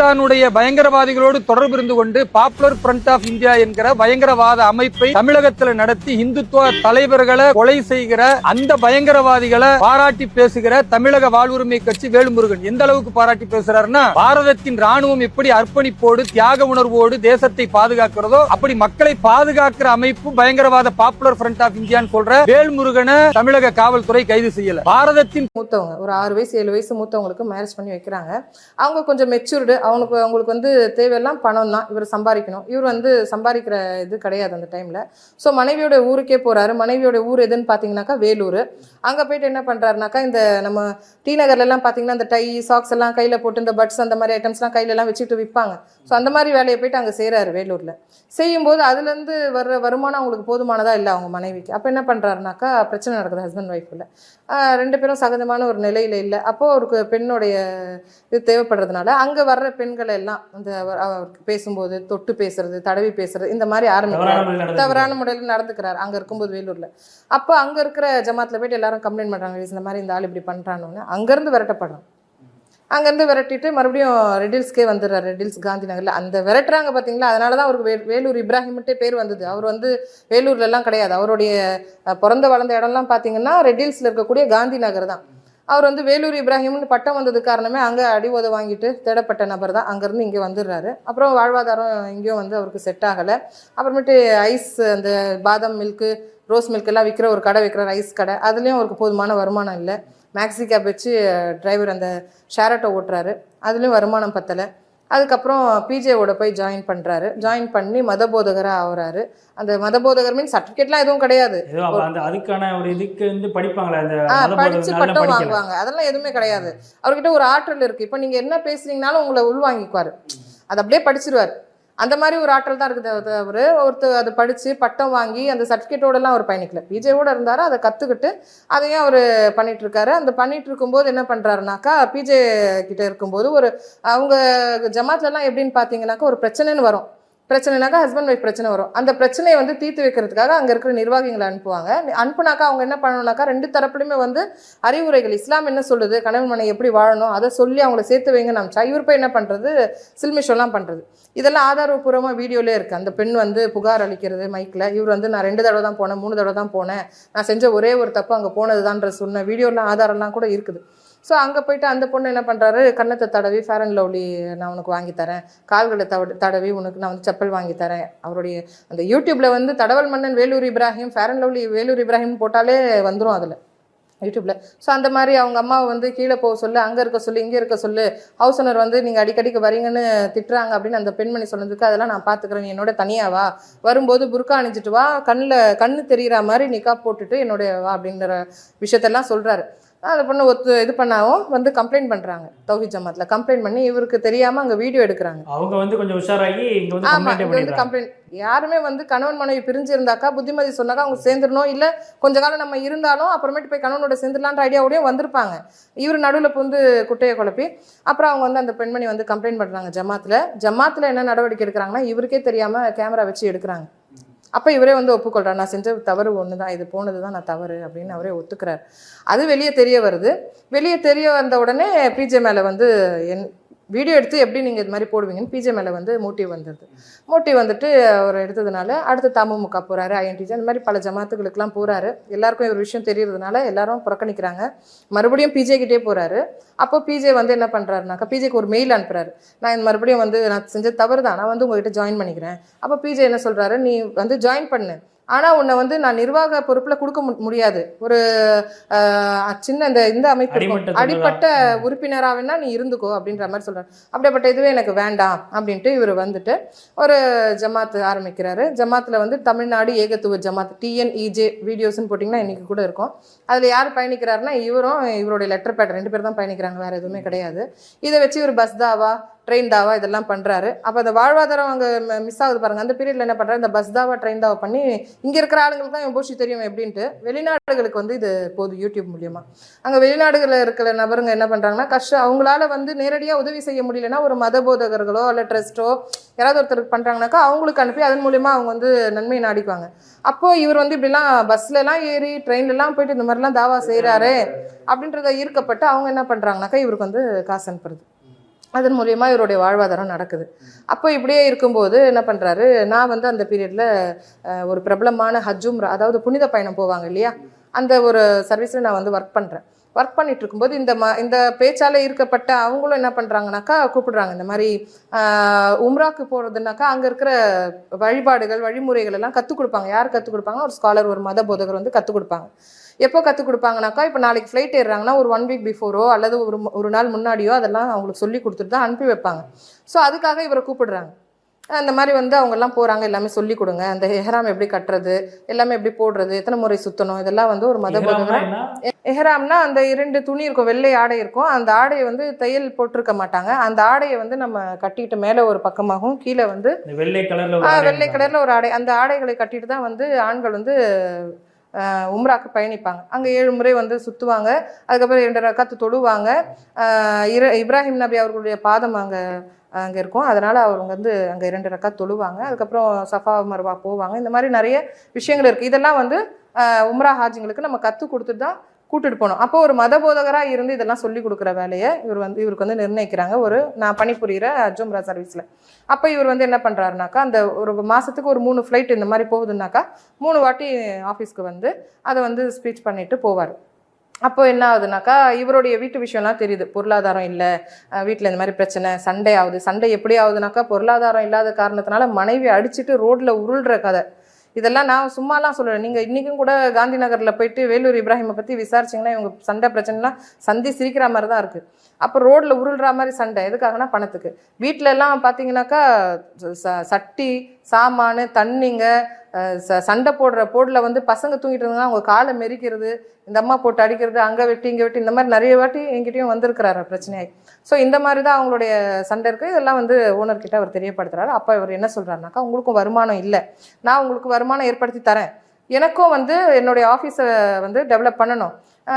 பாகிஸ்தானுடைய பயங்கரவாதிகளோடு தொடர்பு இருந்து கொண்டு பாப்புலர் பிரண்ட் ஆஃப் இந்தியா என்கிற பயங்கரவாத அமைப்பை தமிழகத்தில் நடத்தி இந்துத்துவ தலைவர்களை கொலை செய்கிற அந்த பயங்கரவாதிகளை பாராட்டி பேசுகிற தமிழக வாழ்வுரிமை கட்சி வேலுமுருகன். எந்த அளவுக்கு பாராட்டி பேசுறாருன்னா பாரதத்தின் ராணுவம் எப்படி அர்ப்பணிப்போடு தியாக உணர்வோடு தேசத்தை பாதுகாக்கிறதோ அப்படி மக்களை பாதுகாக்கிற அமைப்பு பயங்கரவாத பாப்புலர் பிரண்ட் ஆஃப் இந்தியான்னு சொல்ற வேல்முருகனை தமிழக காவல்துறை கைது செய்யல. பாரதத்தின் மூத்தவங்க ஒரு ஆறு வயசு ஏழு வயசு மூத்தவங்களுக்கு மேரேஜ் பண்ணி வைக்கிறாங்க. அவங்க கொஞ்சம் மெச்சூர்டு அவனுக்கு அவங்களுக்கு வந்து தேவையெல்லாம் பணம் தான் இவர் சம்பாதிக்கணும். இவர் வந்து சம்பாதிக்கிற இது கிடையாது அந்த டைமில் ஸோ மனைவியோட ஊருக்கே போகிறாரு மனைவியோட ஊர் எதுன்னு பார்த்தீங்கன்னாக்கா வேலூர். அங்கே போயிட்டு என்ன பண்ணுறாருனாக்கா இந்த நம்ம டி நகர்லலாம் பார்த்தீங்கன்னா இந்த டை சாக்ஸ் எல்லாம் கையில் போட்டு இந்த பட்ஸ் அந்த மாதிரி ஐட்டம்ஸ்லாம் கையிலலாம் வச்சுட்டு விற்பாங்க ஸோ அந்த மாதிரி வேலையை போயிட்டு அங்கே செய்கிறாரு வேலூரில். செய்யும்போது அதுலேருந்து வர்ற வருமானம் அவங்களுக்கு போதுமானதாக இல்லை அவங்க மனைவிக்கு. அப்போ என்ன பண்ணுறாருனாக்கா பிரச்சனை நடக்குது ஹஸ்பண்ட் ஒய்ஃபில் ரெண்டு பேரும் சகஜமான ஒரு நிலையில் இல்லை. அப்போது அவருக்கு பெண்ணுடைய இது தேவைப்படுறதுனால அங்கே வர்ற பெண்களை எல்லாம் அவர் அவருக்கு பேசும்போது தொட்டு பேசுறது தடவி பேசுறது இந்த மாதிரி ஆரம்பிக்கிறார். தவறான முறையில் நடந்துக்கிறார். அங்கே இருக்கும்போது வேலூரில். அப்போ அங்கே இருக்கிற ஜமாத்தில் போயிட்டு எல்லாரும் கம்ப்ளைண்ட் பண்ணுறாங்க இந்த மாதிரி இந்த ஆள் இப்படி பண்ணுறான்னு அங்கேருந்து விரட்டப்படுறோம் அங்கேருந்து விரட்டிட்டு மறுபடியும் ரெட்டில்ஸ்க்கே வந்துடுறாரு. ரெட்டில்ஸ் காந்தி நகரில். அந்த விரட்டுறாங்க பார்த்தீங்களா அதனால தான் அவருக்கு வே வேலூர் இப்ராஹிம்ட்டே பேர் வந்தது. அவர் வந்து வேலூர்லலாம் கிடையாது. அவருடைய பிறந்த வளர்ந்த இடம்லாம் பார்த்தீங்கன்னா ரெட்டில்ஸில் இருக்கக்கூடிய காந்தி நகர் தான். அவர் வந்து வேலூர் இப்ராஹிம்னு பட்டம் வந்தது காரணமே அங்கே அடி உத வாங்கிட்டு தேடப்பட்ட நபர் தான். அங்கேருந்து இங்கே வந்துடுறாரு. அப்புறம் வாழ்வாதாரம் இங்கேயும் வந்து அவருக்கு செட் ஆகலை. அப்புறமேட்டு ஐஸ் அந்த பாதாம் மில்க்கு ரோஸ் மில்க் எல்லாம் விற்கிற ஒரு கடை விற்கிற ஐஸ் கடை. அதுலேயும் அவருக்கு போதுமான வருமானம் இல்லை. மேக்ஸி கேப் வச்சு டிரைவர் அந்த ஷேரட்டை ஓட்டுறாரு. அதுலேயும் வருமானம் பத்தலை. அதுக்கப்புறம் பிஜேவோட போய் ஜாயின் பண்ணுறாரு ஜாயின் பண்ணி மதபோதகராக ஆகுறாரு அந்த மதபோதகர் மீன் சர்டிஃபிகேட்லாம் எதுவும் கிடையாது. அதுக்கான ஒரு இதுக்கு வந்து படிப்பாங்களே ஆ மத அதெல்லாம் பட்டம். வாங்குவாங்க. அதெல்லாம் எதுவுமே கிடையாது. அவர்கிட்ட ஒரு ஆற்றல் இருக்கு. இப்போ நீங்க என்ன பேசுறீங்கனாலும் உங்களை உள்வாங்கிக்குவாரு. அது அப்படியே படிச்சிருவார். அந்த மாதிரி ஒரு ஆற்றல் தான் இருக்குது. அவர் ஒருத்தர் அதை படித்து பட்டம் வாங்கி அந்த சர்டிஃபிகேட்டோடலாம் அவர் பயணிக்கல. பிஜேவோடு இருந்தார் அதை கற்றுக்கிட்டு அதையும் அவர் பண்ணிகிட்ருக்காரு அந்த பண்ணிகிட்டு இருக்கும்போது என்ன பண்ணுறாருனாக்கா பிஜே கிட்டே இருக்கும்போது ஒரு அவங்க ஜமாத்லலாம் எப்படின்னு பார்த்தீங்கன்னாக்கா ஒரு பிரச்சனைன்னு வரும். பிரச்சனைனாக்கா ஹஸ்பண்ட் ஒய்ஃப் பிரச்சனை வரும். அந்த பிரச்சனையை வந்து தீர்த்து வைக்கிறதுக்காக அங்கே இருக்கிற நிர்வாகிகளை அனுப்புவாங்க. அனுப்புனாக்கா அவங்க என்ன பண்ணணும்னாக்கா ரெண்டு தரப்புலையுமே வந்து அறிவுரைகள் இஸ்லாம் என்ன சொல்லுது கணவன் மனை எப்படி வாழணும் அதை சொல்லி அவங்கள சேர்த்து வைங்க. நம்ம இவர் போய் என்ன பண்ணுறது சில்மிஷோலாம் பண்ணுறது இதெல்லாம் ஆதாரபூர்வமாக வீடியோலே இருக்குது அந்த பெண் வந்து புகார் அளிக்கிறது மைக்கில் இவர் வந்து நான் ரெண்டு தடவை தான் போனேன் மூணு தடவை தான் போனேன். நான் செஞ்ச ஒரே ஒரு தப்பு அங்கே போனதுதான்ற சொன்ன வீடியோலாம் ஆதாரம்லாம் கூட இருக்குது. ஸோ அங்கே போயிட்டு அந்த பொண்ணு என்ன பண்ணுறாரு கன்னத்தை தடவி ஃபேர் அண்ட் லவ்லி நான் உனக்கு வாங்கி தரேன். கால்களை தவ தடவி உனக்கு நான் வந்து செப்பல் வாங்கி தரேன். அவருடைய அந்த யூடியூப்பில் வந்து தடவல் மன்னன் Vellore Ibrahim Fair and Lovely Vellore Ibrahim போட்டாலே வந்துடும் அதில். யூடியூப்பில் ஸோ அந்த மாதிரி அவங்க அம்மாவை வந்து கீழே போக சொல்லு அங்கே இருக்க சொல்லு இங்கே இருக்க சொல்லு. ஹவுஸ் ஓனர் வந்து நீங்கள் அடிக்கடிக்கு வரீங்கன்னு திட்டுறாங்க அப்படின்னு அந்த பெண்மணி சொன்னதுக்கு அதெல்லாம் நான் பார்த்துக்கிறேன் என்னோட தனியாக வா. வரும்போது புர்கா அணிஞ்சிட்டு வா. கண்ணில் கண்ணு தெரிகிற மாதிரி நிக்கா போட்டுட்டு என்னுடைய வா அப்படிங்கிற விஷயத்தெல்லாம் சொல்கிறாரு அந்த பொண்ணு ஒத்து இது பண்ணாவும் வந்து கம்ப்ளைண்ட் பண்ணுறாங்க தௌஹித் ஜமாத்தில் கம்ப்ளைண்ட் பண்ணி இவருக்கு தெரியாமல் அங்கே வீடியோ எடுக்கிறாங்க. அவங்க வந்து கொஞ்சம் உஷாராகி இங்க வந்து ஆமா கம்ப்ளைண்ட் இது வந்து கம்ப்ளைண்ட் யாருமே வந்து கணவன் மனைவி பிரிஞ்சு இருந்தாக்கா புத்திமதி சொன்னாக்கா அவங்க சேர்ந்துடணும். இல்ல கொஞ்ச காலம் நம்ம இருந்தாலும் அப்புறமேட்டு போய் கணவனோட சேர்ந்துடலான்ற ஐடியாவோடய வந்திருப்பாங்க. இவர் நடுவில் புந்து குட்டையை குழப்பி அப்புறம் அவங்க வந்து அந்த பெண்மணி வந்து கம்ப்ளைண்ட் பண்றாங்க ஜமாத்துல ஜமாத்துல என்ன நடவடிக்கை எடுக்கிறாங்கன்னா இவருக்கே தெரியாம கேமரா வச்சு எடுக்கிறாங்க. அப்போ இவரே வந்து ஒப்புக்கொள்கிறார் நான் செஞ்ச தவறு ஒன்று தான் இது போனது தான் நான் தவறு அப்படின்னு அவரே ஒத்துக்கிறார். அது வெளியே தெரிய வருது. வெளியே தெரிய வந்த உடனே பிஜே மேலே வந்து என் வீடியோ எடுத்து எப்படி நீங்கள் இது மாதிரி போடுவீங்கன்னு பிஜே மேலே வந்து மோட்டிவ் வந்துடுது மோட்டிவ் வந்துட்டு அவர் எடுத்ததுனால அடுத்து தமுமுக போகிறாரு ஐஎன்டிஜி அந்த மாதிரி பல ஜமாத்துகளுக்கெல்லாம் போகிறாரு எல்லாருக்கும் ஒரு விஷயம் தெரியறதுனால எல்லாரும் புறக்கணிக்கிறாங்க. மறுபடியும் பிஜே கிட்டே போகிறாரு அப்போ பிஜே வந்து என்ன பண்ணுறாருனாக்கா பிஜேக்கு ஒரு மெயில் அனுப்புறாரு. நான் இந்த மறுபடியும் வந்து நான் செஞ்ச தவறு தான். நான் வந்து உங்ககிட்ட ஜாயின் பண்ணிக்கிறேன். அப்போ பிஜே என்ன சொல்கிறாரு நீ வந்து ஜாயின் பண்ணு. ஆனால் உன்னை வந்து நான் நிர்வாக பொறுப்பில் கொடுக்க முடியாது. ஒரு சின்ன இந்த இந்த அமைப்பு அடிப்பட்ட உறுப்பினராக வேணா நீ இருந்துக்கோ அப்படின்ற மாதிரி சொல்கிறார் அப்படிப்பட்ட இதுவே எனக்கு வேண்டாம் அப்படின்ட்டு இவர் வந்துட்டு ஒரு ஜமாத் ஆரம்பிக்கிறாரு. ஜமாத்தில் வந்து தமிழ்நாடு ஏகத்துவ ஜமாத் டிஎன்இஜே வீடியோஸ்னு போட்டிங்கன்னா இன்றைக்கி கூட இருக்கும். அதில் யார் பயணிக்கிறாருன்னா இவரும் இவருடைய லெட்டர் பேட் ரெண்டு பேர் தான் பயணிக்கிறாங்க வேறு எதுவுமே கிடையாது. இதை வச்சு இவர் பஸ் தாவா ட்ரெயின் தாவா இதெல்லாம் பண்ணுறாரு அப்போ அந்த வாழ்வாதாரம் அங்கே மிஸ் ஆகுது பாருங்கள் அந்த பீரியடில் என்ன பண்ணுறாரு இந்த பஸ் தாவா ட்ரெயின் தாவா பண்ணி இங்கே இருக்கிற ஆளுங்களுக்கு தான் போஷி தெரியும் எப்படின்ட்டு வெளிநாடுகளுக்கு வந்து இது போகுது யூடியூப் மூலியமாக அங்கே வெளிநாடுகளில் இருக்கிற நபருங்க என்ன பண்ணுறாங்கன்னா கஷ்டம் அவங்களால வந்து நேரடியாக உதவி செய்ய முடியலன்னா ஒரு மத போதகர்களோ இல்லை ட்ரஸ்ட்டோ யாராவது ஒருத்தருக்கு பண்ணுறாங்கனாக்கா அவங்களுக்கு அனுப்பி அதன் மூலியமாக அவங்க வந்து நன்மையை நாடிக்குவாங்க அப்போது இவர் வந்து இப்படிலாம் பஸ்லலாம் ஏறி ட்ரெயின்லலாம் போயிட்டு இந்த மாதிரிலாம் தாவா செய்கிறாரு அப்படின்றத ஈர்க்கப்பட்டு அவங்க என்ன பண்ணுறாங்கனாக்கா இவருக்கு வந்து காசு அனுப்புறது. அதன் மூலயமா இவருடைய வாழ்வாதாரம் நடக்குது. அப்போ இப்படியே இருக்கும்போது என்ன பண்ணுறாரு நான் வந்து அந்த பீரியடில் ஒரு பிரபலமான ஹஜ்ஜும் அதாவது புனித பயணம் போவாங்க இல்லையா? அந்த ஒரு சர்வீஸில் நான் வந்து ஒர்க் பண்ணுறேன் ஒர்க் பண்ணிட்டு இருக்கும்போது இந்த ம இந்த பேச்சால் ஈர்க்கப்பட்ட அவங்களும் என்ன பண்ணுறாங்கனாக்கா கூப்பிடுறாங்க. இந்த மாதிரி உம்ராக்கு போகிறதுனாக்கா அங்கே இருக்கிற வழிபாடுகள் வழிமுறைகள் எல்லாம் கற்றுக் கொடுப்பாங்க. யார் கற்றுக் கொடுப்பாங்கன்னா ஒரு ஸ்காலர் ஒரு மத போதகர் வந்து கற்றுக் கொடுப்பாங்க. எப்போ கற்றுக் கொடுப்பாங்கனாக்கா இப்போ நாளைக்கு ஃப்ளைட் ஏறுறாங்கன்னா ஒரு ஒன் வீக் பிஃபோரோ அல்லது ஒரு ஒரு நாள் முன்னாடியோ அதெல்லாம் அவங்களுக்கு சொல்லி கொடுத்துட்டு தான் அனுப்பி வைப்பாங்க. ஸோ அதுக்காக இவரை கூப்பிடுறாங்க. அந்த மாதிரி வந்து அவங்கெல்லாம் போகிறாங்க எல்லாமே சொல்லி கொடுங்க. அந்த எஹ்ராம் எப்படி கட்டுறது எல்லாமே எப்படி போடுறது எத்தனை முறை சுற்றணும் இதெல்லாம் வந்து ஒரு மத எஹ்ராம்னா அந்த இரண்டு துணி இருக்கும் வெள்ளை ஆடை இருக்கும். அந்த ஆடையை வந்து தையல் போட்டிருக்க மாட்டாங்க. அந்த ஆடையை வந்து நம்ம கட்டிட்டு மேலே ஒரு பக்கமாகவும் கீழே வந்து வெள்ளை கலர்ல வெள்ளை கலர்ல ஒரு ஆடை. அந்த ஆடைகளை கட்டிட்டு தான் வந்து ஆண்கள் வந்து உம்ராக்கு பயணிப்பாங்க. அங்கே ஏழு முறை வந்து சுற்றுவாங்க அதுக்கப்புறம் இரண்டு ரக்கத்து தொழுவாங்க. இர இப்ராஹிம் நபி அவர்களுடைய பாதம் அங்கே அங்கே இருக்கும். அதனால் அவங்க வந்து அங்கே இரண்டு ரக்காத் தொழுவாங்க. அதுக்கப்புறம் சஃபா மர்வா போவாங்க. இந்த மாதிரி நிறைய விஷயங்கள் இருக்குது இதெல்லாம் வந்து உம்ரா ஹாஜிங்களுக்கு நம்ம கற்றுக் கொடுத்துட்டு தான் கூட்டிட்டு போனோம். அப்போ ஒரு மத போதகராக இருந்து இதெல்லாம் சொல்லி கொடுக்குற வேலையை இவர் வந்து இவருக்கு வந்து நிர்ணயிக்கிறாங்க. ஒரு நான் பணிபுரிகிற அஜும்ரா சர்வீஸில் அப்போ இவர் வந்து என்ன பண்ணுறாருனாக்கா அந்த ஒரு மாதத்துக்கு ஒரு மூணு ஃப்ளைட் இந்த மாதிரி போகுதுன்னாக்கா மூணு வாட்டி ஆஃபீஸ்க்கு வந்து அதை வந்து ஸ்பீச் பண்ணிட்டு போவார். அப்போ என்ன ஆகுதுனாக்கா இவருடைய வீட்டு விஷயம்லாம் தெரியுது. பொருளாதாரம் இல்லை வீட்டில் இந்த மாதிரி பிரச்சனை சண்டை ஆகுது. சண்டை எப்படி ஆகுதுனாக்கா பொருளாதாரம் இல்லாத காரணத்தினால மனைவி அடிச்சிட்டு ரோட்டில் உருள்ற கதை. இதெல்லாம் நான் சும்மாலாம் சொல்லுவேன் நீங்கள் இன்றைக்கும் கூட காந்தி நகரில் போயிட்டு வேலூர் இப்ராஹிமை பற்றி விசாரிச்சிங்கன்னா இவங்க சண்டை பிரச்சனைலாம் சந்தி சிரிக்கிற மாதிரி தான் இருக்குது அப்போ ரோட்டில் உருள்ற மாதிரி சண்டை. எதுக்காகனா பணத்துக்கு. வீட்டிலலாம் பார்த்தீங்கன்னாக்கா ச- சட்டி சாமானு தண்ணிங்க ச- சண்டை போடுற போடில் வந்து பசங்க தூங்கிட்டு இருந்தாங்க அவங்க காலை மெரிக்கிறது இந்த அம்மா போட்டு அடிக்கிறது அங்கே வெட்டி இங்கே வெட்டி இந்த மாதிரி நிறைய வாட்டி எங்கிட்டையும் வந்திருக்கிறாரு பிரச்சனையாகி ஸோ இந்த மாதிரி தான் அவங்களுடைய சண்டை இருக்குது இதெல்லாம் வந்து ஓனர்கிட்ட அவர் தெரியப்படுத்துகிறாரு அப்போ இவர் என்ன சொல்கிறாருனாக்கா உங்களுக்கும் வருமானம் இல்லை. நான் உங்களுக்கு வருமானம் ஏற்படுத்தி தரேன். எனக்கும் வந்து என்னுடைய ஆஃபீஸை வந்து டெவலப் பண்ணணும்.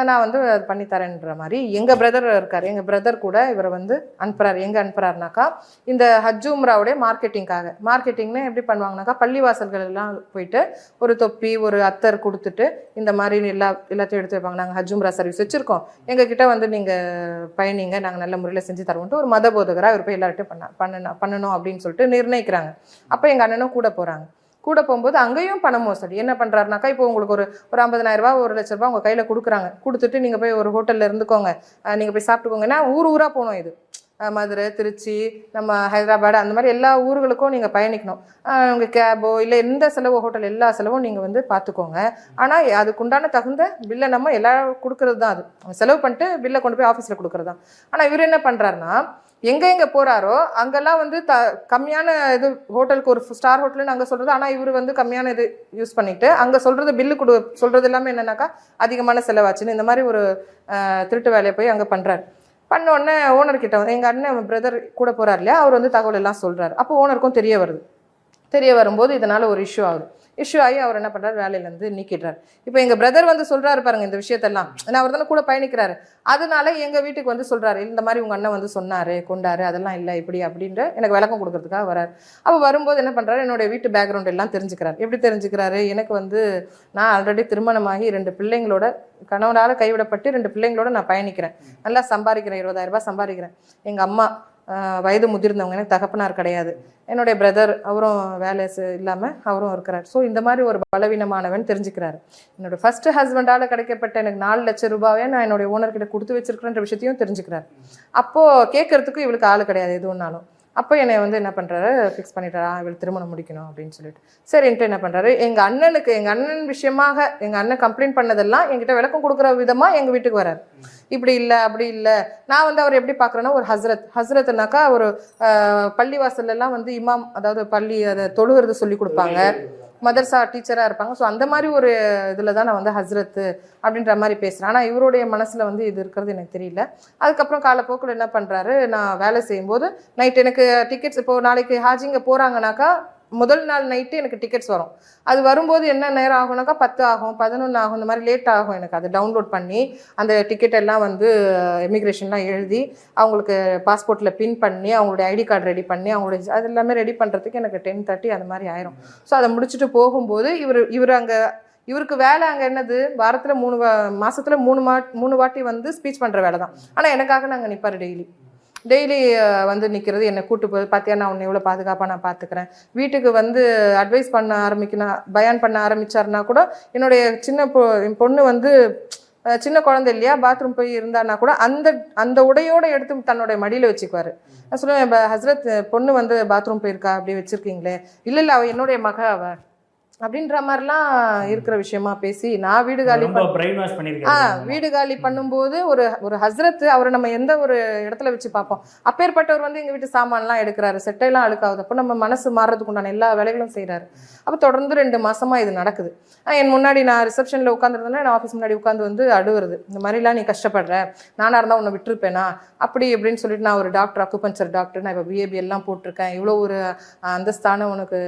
நான் வந்து அது பண்ணி தரேன்ற மாதிரி. எங்கள் பிரதர் இருக்கார். எங்கள் பிரதர் கூட இவரை வந்து அனுப்புகிறார் எங்கே அனுப்புறாருனாக்கா இந்த ஹஜ்ஜும்ராவுடைய மார்க்கெட்டிங்காக மார்க்கெட்டிங்னு எப்படி பண்ணுவாங்கனாக்கா பள்ளிவாசல்கள் எல்லாம் போயிட்டு ஒரு தொப்பி ஒரு அத்தர் கொடுத்துட்டு இந்த மாதிரி எல்லா எல்லாத்தையும் எடுத்து வைப்பாங்க. நாங்கள் ஹஜ் சர்வீஸ் வச்சுருக்கோம். எங்ககிட்ட வந்து நீங்கள் பயணிங்க நாங்கள் நல்ல முறையில் செஞ்சு தருவோம்ட்டு ஒரு மத போதகராக இவர் போய் எல்லார்ட்டையும் பண்ண பண்ணணும் பண்ணணும் அப்படின்னு சொல்லிட்டு நிர்ணயிக்கிறாங்க. அப்போ எங்கள் அண்ணனும் கூட போகிறாங்க கூட போகும்போது அங்கேயும் பண மோசடி. என்ன பண்ணுறாருனாக்கா இப்போ உங்களுக்கு ஒரு ஒரு ஐம்பதனாயிரம் ஒரு லட்ச ரூபா உங்கள் கையில் கொடுக்குறாங்க. கொடுத்துட்டு நீங்கள் போய் ஒரு ஹோட்டலில் இருந்துக்கோங்க. நீங்கள் போய் சாப்பிட்டுக்கோங்கன்னா ஊர் ஊராக போகணும் இது. மதுரை திருச்சி நம்ம ஹைதராபாடு அந்த மாதிரி எல்லா ஊர்களுக்கும் நீங்கள் பயணிக்கணும். உங்கள் கேபோ இல்லை எந்த செலவோ ஹோட்டல் எல்லா செலவும் நீங்கள் வந்து பார்த்துக்கோங்க ஆனால் அதுக்குண்டான தகுந்த பில்லை நம்ம எல்லாரும் கொடுக்கறது தான் அது. செலவு பண்ணிட்டு பில்லை கொண்டு போய் ஆஃபீஸில் கொடுக்குறது தான் ஆனால் இவர் என்ன பண்ணுறாருன்னா எங்கே எங்கே போகிறாரோ அங்கெல்லாம் வந்து த கம்மியான இது ஹோட்டலுக்கு ஒரு ஸ்டார் ஹோட்டல்னு அங்கே சொல்கிறது ஆனால் இவர் வந்து கம்மியான இது யூஸ் பண்ணிவிட்டு அங்கே சொல்கிறது பில்லு கொடு சொல்கிறது எல்லாமே என்னென்னாக்கா அதிகமான செலவாச்சுன்னு இந்த மாதிரி ஒரு திருட்டு வேலையை போய் அங்கே பண்ணுறாரு பண்ண உடனே ஓனர்கிட்ட வந்து எங்கள் அண்ணன் பிரதர் கூட போகிறார் இல்லையா அவர் வந்து தகவல் எல்லாம் சொல்கிறார் அப்போ ஓனருக்கும் தெரிய வருது. தெரிய வரும்போது இதனால் ஒரு இஷ்யூ ஆகுது. இஷ்யூ ஆகி அவர் என்ன பண்ணுறாரு வேலையிலேருந்து நீக்கிடுறாரு. இப்போ எங்கள் பிரதர் வந்து சொல்கிறாரு பாருங்க இந்த விஷயத்தெல்லாம். ஏன்னா அவர் தானே கூட பயணிக்கிறாரு. அதனால எங்கள் வீட்டுக்கு வந்து சொல்கிறாரு இந்த மாதிரி உங்கள் அண்ணன் வந்து சொன்னார் கொண்டாரு அதெல்லாம் இல்லை இப்படி அப்படின்ற எனக்கு விளக்கம் கொடுக்கறதுக்காக வரார். அப்போ வரும்போது என்ன பண்ணுறாரு என்னுடைய வீட்டு பேக்ரவுண்ட் எல்லாம் தெரிஞ்சுக்கிறார். எப்படி தெரிஞ்சுக்கிறாரு? எனக்கு வந்து நான் ஆல்ரெடி திருமணமாகி ரெண்டு பிள்ளைங்களோட கணவனால் கைவிடப்பட்டு ரெண்டு பிள்ளைங்களோட நான் பயணிக்கிறேன். நல்லா சம்பாதிக்கிறேன் இருபதாயிரம் ரூபாய் சம்பாதிக்கிறேன். எங்கள் அம்மா வயது முதிர்ந்தவங்க எனக்கு தகப்பனார் கிடையாது. என்னுடைய பிரதர் அவரும் வேலை இல்லாமல் அவரும் இருக்கிறார். ஸோ இந்த மாதிரி ஒரு பலவீனமானவன் தெரிஞ்சுக்கிறாரு. என்னோடய ஃபஸ்ட்டு ஹஸ்பண்டால் கிடைக்கப்பட்ட எனக்கு நாலு லட்சம் ரூபாவே நான் என்னுடைய ஓனர்கிட்ட கொடுத்து வச்சிருக்கிறேன்ற விஷயத்தையும் தெரிஞ்சுக்கிறாரு. அப்போது கேட்கறதுக்கு இவளுக்கு ஆள் கிடையாது எது ஒன்றாலும் அப்போ என்னை வந்து என்ன பண்ணுறாரு ஃபிக்ஸ் பண்ணிட்டாரா? இவள் திருமணம் முடிக்கணும் அப்படின்னு சொல்லிட்டு. சரின்ட்டு என்ன பண்ணுறாரு எங்கள் அண்ணனுக்கு எங்கள் அண்ணன் விஷயமாக எங்கள் அண்ணன் கம்ப்ளைண்ட் பண்ணதெல்லாம் என்கிட்ட விளக்கம் கொடுக்குற விதமாக எங்கள் வீட்டுக்கு வரார். இப்படி இல்லை அப்படி இல்லை. நான் வந்து அவர் எப்படி பார்க்குறேன்னா ஒரு ஹஸ்ரத் ஹஸ்ரத்னாக்கா ஒரு பள்ளிவாசல்லாம் வந்து இமாம் அதாவது பள்ளி அதை தொழுகிறது சொல்லி கொடுப்பாங்க. மதர்சா டீச்சராக இருப்பாங்க. ஸோ அந்த மாதிரி ஒரு இதில் தான் நான் வந்து ஹஸ்ரத்து அப்படின்ற மாதிரி பேசுகிறேன் ஆனால் இவருடைய மனசில் வந்து இது இருக்கிறது எனக்கு தெரியல. அதுக்கப்புறம் காலப்போக்கில் என்ன பண்ணுறாரு நான் வேலை செய்யும்போது நைட் எனக்கு டிக்கெட்ஸ் இப்போ நாளைக்கு ஹாஜிங்க போகிறாங்கனாக்கா முதல் நாள் நைட்டு எனக்கு டிக்கெட்ஸ் வரும். அது வரும்போது என்ன நேரம் ஆகும்னாக்கா பத்து ஆகும் பதினொன்று ஆகும் இந்த மாதிரி லேட் ஆகும் எனக்கு. அதை டவுன்லோட் பண்ணி அந்த டிக்கெட் எல்லாம் வந்து இமிக்ரேஷன்லாம் எழுதி அவங்களுக்கு பாஸ்போர்ட்டில் பின் பண்ணி அவங்களுடைய ஐடி கார்டு ரெடி பண்ணி அவங்களுடைய அது எல்லாமே ரெடி பண்ணுறதுக்கு எனக்கு டென் தேர்ட்டி அந்த மாதிரி ஆயிரும். ஸோ அதை முடிச்சுட்டு போகும்போது இவர் இவர் அங்கே இவருக்கு வேலை அங்கே என்னது? வாரத்தில் மூணு மாதத்தில் மூணு மா மூணு வாட்டி வந்து ஸ்பீச் பண்ணுற வேலை தான் ஆனால் எனக்காக நாங்கள் நிற்பார் டெய்லி டெய்லி வந்து நிற்கிறது என்னை கூட்டு போய் பார்த்தியா நான் உன்னை எவ்வளோ பாதுகாப்பாக நான் பார்த்துக்கிறேன் வீட்டுக்கு வந்து அட்வைஸ் பண்ண ஆரம்பிக்கணும் பயான் பண்ண ஆரம்பித்தாருனா கூட என்னுடைய சின்ன பொ என் பொண்ணு வந்து சின்ன குழந்தை இல்லையா பாத்ரூம் போய் இருந்தான்னா கூட அந்த அந்த உடையோடு எடுத்து தன்னுடைய மடியில் வச்சுக்குவார். நான் சொல்லுவேன் ஹஸ்ரத் பொண்ணு வந்து பாத்ரூம் போயிருக்கா? அப்படி வச்சுருக்கீங்களே. இல்லை இல்லை அவள் என்னுடைய மக அவள் அப்படின்ற மாதிரிலாம் இருக்கிற விஷயமா பேசி நான் வீடு காலி ஆ வீடு காலி பண்ணும்போது ஒரு ஒரு ஹஸ்ரத் அவரை நம்ம எந்த ஒரு இடத்துல வச்சு பார்ப்போம். அப்பேற்பட்டவர் வந்து எங்க வீட்டு சாமான்லாம் எடுக்கிறாரு. செட்டையெல்லாம் அழுக்காகுது அப்போ நம்ம மனசு மாறுறதுக்கு உண்டான எல்லா வேலைகளும் செய்றாரு. அப்போ தொடர்ந்து ரெண்டு மாசமா இது நடக்குது. என் முன்னாடி நான் ரிசப்ஷனில் உட்காந்துருந்தேன்னா நான் ஆஃபீஸ் முன்னாடி உட்காந்து வந்து அழுவுறது. இந்த மாதிரிலாம் நீ கஷ்டப்படுற. நானாக இருந்தால் உன்னை விட்டுருப்பேனா? அப்படி இப்படின்னு சொல்லிட்டு நான் ஒரு டாக்டர் அக்குபஞ்சர் டாக்டர் நான் இப்போ பிஏபி எல்லாம் போட்டிருக்கேன். இவ்வளோ ஒரு அந்தஸ்தான உனக்கு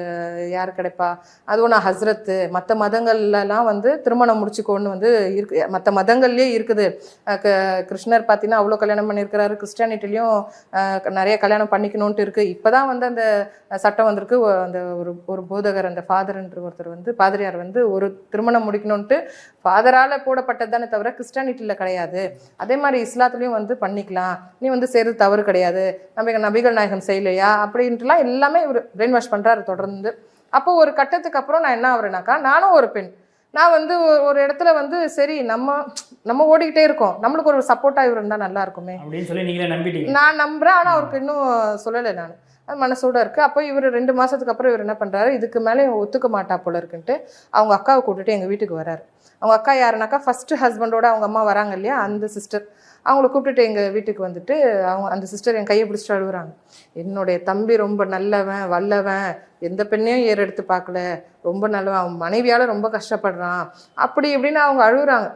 யார் கிடைப்பா? அதுவும் நான் ஹஸ்ரத்து மற்ற மதங்கள்லாம் வந்து திருமணம் முடிச்சுக்கோன்னு வந்து இருக்கு மற்ற மதங்கள்லேயே இருக்குது. க- கிருஷ்ணர் பார்த்தீங்கன்னா அவ்வளோ கல்யாணம் பண்ணியிருக்கிறாரு கிறிஸ்டியானிட்டிலையும் நிறைய கல்யாணம் பண்ணிக்கணுன்ட்டு இருக்குது இப்போ தான் வந்து அந்த சட்டம் வந்திருக்கு. அந்த ஒரு ஒரு போதகர் அந்த ஃபாதர்ன்ற ஒருத்தர் வந்து பாதிரியார் வந்து ஒரு திருமணம் முடிக்கணுன்ட்டு ஃபாதரால் போடப்பட்டது தானே தவிர கிறிஸ்டானிட்டியில் கிடையாது. அதே மாதிரி இஸ்லாத்துலேயும் வந்து பண்ணிக்கலாம். நீ வந்து செய்கிறது தவறு கிடையாது. நம்ம நபிகள் நாயகம் செய்யலையா? அப்படின்ட்டுலாம் எல்லாமே இவர் பிரெயின் வாஷ் பண்ணுறாரு தொடர்ந்து. அப்போ ஒரு கட்டத்துக்கு அப்புறம் நான் என்ன ஆகுறேனாக்கா நானும் ஒரு பெண். நான் வந்து ஒரு- இடத்துல வந்து சரி நம்ம நம்ம ஓடிக்கிட்டே இருக்கோம். நம்மளுக்கு ஒரு சப்போர்ட்டாக இவர் இருந்தால் நல்லா இருக்குமே. அப்படின்னு சொல்லி நீங்களே நம்பிட்டீங்க. நான் நம்புறேன். ஆனால் அவருக்கு இன்னும் சொல்லலை நான். மனசோட இருக்கு. அப்போ இவர் ரெண்டு மாதத்துக்கு அப்புறம் இவர் என்ன பண்ணுறாரு இதுக்கு மேலே இவங்க ஒத்துக்க மாட்டா போல இருக்குன்ட்டு அவங்க அக்காவை கூட்டிட்டு எங்கள் வீட்டுக்கு வராரு. அவங்க அக்கா யாருனாக்கா ஃபஸ்ட்டு ஹஸ்பண்டோட அவங்க அம்மா வராங்க இல்லையா? அந்த சிஸ்டர் அவங்கள கூப்பிட்டுட்டு எங்கள் வீட்டுக்கு வந்துட்டு அவங்க அந்த சிஸ்டர் என் கையை பிடிச்சிட்டு அழுகுறாங்க என்னுடைய தம்பி ரொம்ப நல்லவன் வல்லவன். எந்த பெண்ணையும் ஏறெடுத்து பார்க்கல. ரொம்ப நல்லவன். அவன் மனைவியால் ரொம்ப கஷ்டப்படுறான். அப்படி இப்படின்னு அவங்க அழுகுறாங்க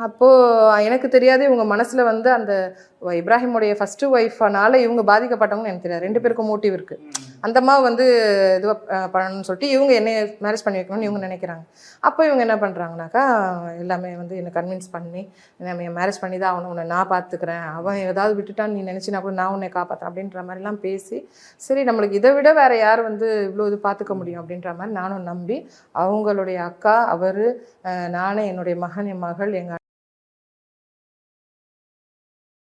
அப்போது எனக்கு தெரியாது இவங்க மனசில் வந்து அந்த இப்ராஹிமுடைய ஃபஸ்ட்டு ஒய்ஃப்னால இவங்க பாதிக்கப்பட்டவங்கன்னு எனக்கு தெரியாது. ரெண்டு பேருக்கும் மோட்டிவ் இருக்குது அந்த அம்மா வந்து இது பண்ணணும்னு சொல்லிட்டு இவங்க என்னை மேரேஜ் பண்ணி வைக்கணும்னு இவங்க நினைக்கிறாங்க. அப்போ இவங்க என்ன பண்ணுறாங்கனாக்கா எல்லாமே வந்து என்னை கன்வின்ஸ் பண்ணி நம்ம மேரேஜ் பண்ணி தான் அவனை உன்னை நான் பார்த்துக்கிறேன் அவன் ஏதாவது விட்டுட்டான்னு நீ நினச்சினா கூட நான் உன்னை காப்பாற்றுறேன் அப்படின்ற மாதிரிலாம் பேசி சரி நம்மளுக்கு இதை விட வேறு யார் வந்து இவ்வளோ இது பார்த்துக்க முடியும் அப்படின்ற மாதிரி நானும் நம்பி அவங்களுடைய அக்கா அவர் நானே என்னுடைய மகன் என் மகள் எங்கள்